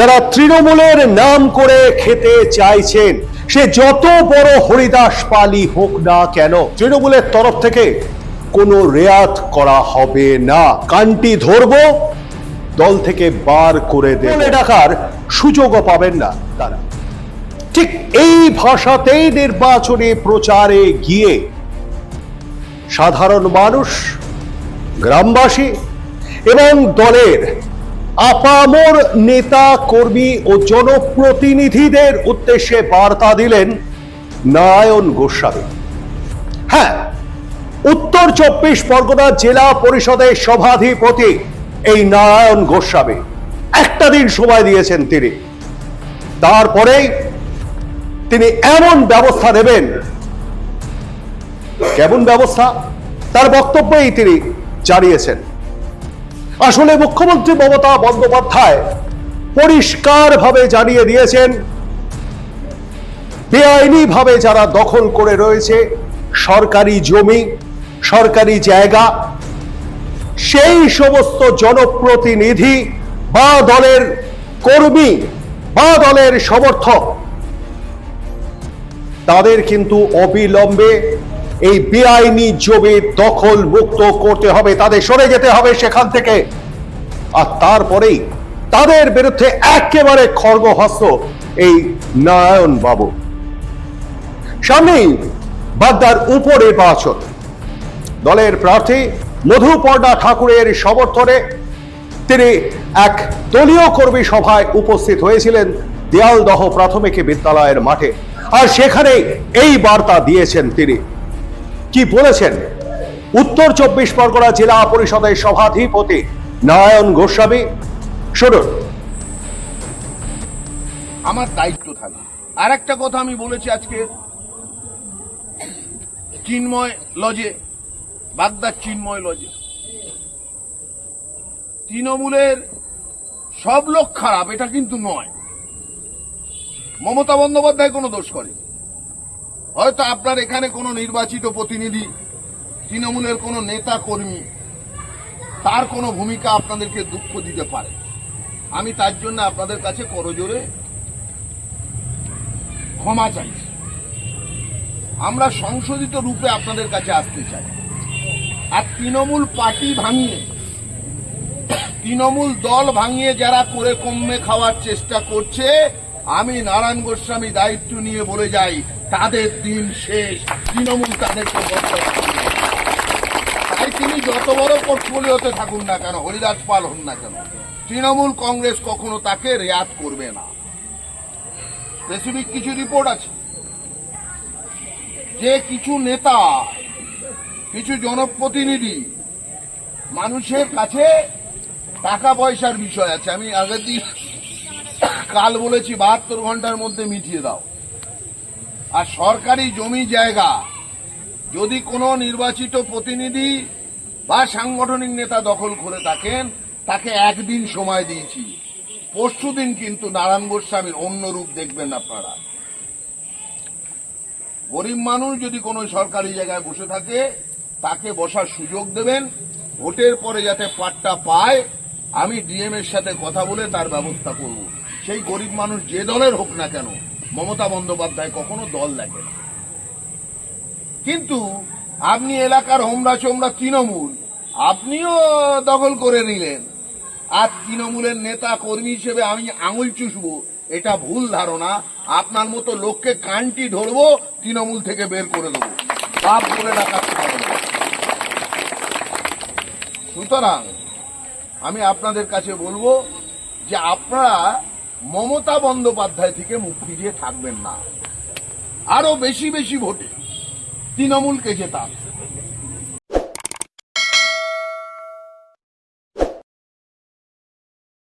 যারা তৃণমূলের নাম করে খেতে চাইছেন, সে যত বড় হরিদাস পালি হোক না কেন, তৃণমূলের তরফ থেকে কোনো রেয়াত করা হবে না। কানটি ধরবো, দল থেকে বার করে দেবে। ডাকার সুযোগও পাবেন না তারা। ঠিক এই ভাষাতেই নির্বাচনী প্রচারে গিয়ে সাধারণ মানুষ, গ্রামবাসী এবং দলের আপামর নেতা কর্মী ও জনপ্রতিনিধিদের উদ্দেশ্যে বার্তা দিলেন নারায়ণ গোস্বামী। হ্যাঁ উত্তর চব্বিশ পরগনা জেলা পরিষদের সভাধিপতি এই নারায়ণ গোস্বামী। একটা দিন সময় দিয়েছেন তিনি। তারপরেই তিনি এমন ব্যবস্থা নেবেন। কেমন ব্যবস্থা? তার বক্তব্যেই তিনি জানিয়েছেন। আসলে মুখ্যমন্ত্রী মমতা বন্দ্যোপাধ্যায় পরিষ্কারভাবে জানিয়ে দিয়েছেন বেআইনি ভাবে যারা দখল করে রয়েছে, সরকারি জমি, সরকারি জায়গা, সেই সমস্ত জনপ্রতিনিধি বা দলের কর্মী বা দলের সমর্থক, তাদের কিন্তু অবিলম্বে এই বেআইনি জমি দখল মুক্ত করতে হবে, তাদের সরে যেতে হবে সেখান থেকে। আর তারপরেই তাদের বিরুদ্ধে একেবারে খর্গহস্ত এই নারায়ণ বাবু সামনেই বাগদার উপনির্বাচন। দলের প্রার্থী মধুপর্ণা ঠাকুরের সমর্থনে তিনি এক দলীয় কর্মী সভায় উপস্থিত হয়েছিলেন দেয়ালদহ প্রাথমিক বিদ্যালয়ের মাঠে। আর সেখানে এই বার্তা দিয়েছেন তিনি। কি বলেছেন? উত্তর চব্বিশ পরগনা জেলা পরিষদের সভাধিপতি নারায়ণ গোস্বামী। শুনুন। আমার দায়িত্ব থাকে আর একটা কথা আমি বলেছি আজকে। চিন্ময় লজে, বাগদার চিন্ময় লজে। তৃণমূলের সব লোক খারাপ, এটা কিন্তু নয়। মমতা বন্দ্যোপাধ্যায় কোনো দোষ করে হয়তো আপনার এখানে কোনো নির্বাচিত প্রতিনিধি, তৃণমূলের কোনো নেতা কর্মী, তার কোনো ভূমিকা আপনাদেরকে দুঃখ দিতে পারে। আমি তার জন্য আপনাদের কাছে করজোরে ক্ষমা চাইছি আমরা সংশোধিত রূপে আপনাদের কাছে আসতে চাই। আর তৃণমূল পার্টি ভাঙিয়ে, তৃণমূল দল ভাঙিয়ে যারা করে কমে খাওয়ার চেষ্টা করছে আমি নারায়ণ গোস্বামী দায়িত্ব নিয়ে বলে যাই, তাদের দিন শেষ। তৃণমূল তাদেরকে তাই তিনি যত বড় পোর্টফোলিওতে থাকুন না কেন হরিদাস পাল হন না কেন, তৃণমূল কংগ্রেস কখনো তাকে রেয়াত করবে না। স্পেসিফিক কিছু রিপোর্ট আছে? যে কিছু নেতা, কিছু জনপ্রতিনিধি মানুষের কাছে টাকা পয়সার বিষয় আছে। আমি আগের দিন কাল বলেছি বাহাত্তর ঘণ্টার মধ্যে মিটিয়ে দাও। আর সরকারি জমি জায়গা, যদি কোনো নির্বাচিত প্রতিনিধি বা সাংগঠনিক নেতা দখল করে থাকেন, তাকে একদিন সময় দিয়েছি। পরশু দিন কিন্তু নারায়ণ গোস্বামীর অন্য রূপ দেখবেন আপনারা। গরিব মানুষ যদি কোনো সরকারি জায়গায় বসে থাকে, তাকে বসার সুযোগ দেবেন। ভোটের পরে যাতে পাট্টা পায়, আমি ডিএম এর সাথে কথা বলে তার ব্যবস্থা করব। সেই গরিব মানুষ যে দলের হোক না কেন, মমতা বন্দ্যোপাধ্যায় কখনো দল দেখে না। কিন্তু আপনি এলাকার হোমরা চোমরা তৃণমূল, আপনিও দখল করে নিলেন। আর তৃণমূলের নেতা কর্মী হিসেবে আমি আঙুল চুষবো, এটা ভুল ধারণা। আপনার মতো লোককে কানটি ধরবো, তৃণমূল থেকে বের করে দেবো। পাপ করে সুতরাং আমি আপনাদের কাছে বলব যে আপনারা মমতা বন্দ্যোপাধ্যায় থেকে মুখ ফিরিয়ে থাকবেন না। আরও বেশি বেশি ভোটে তৃণমূলকে জেতান।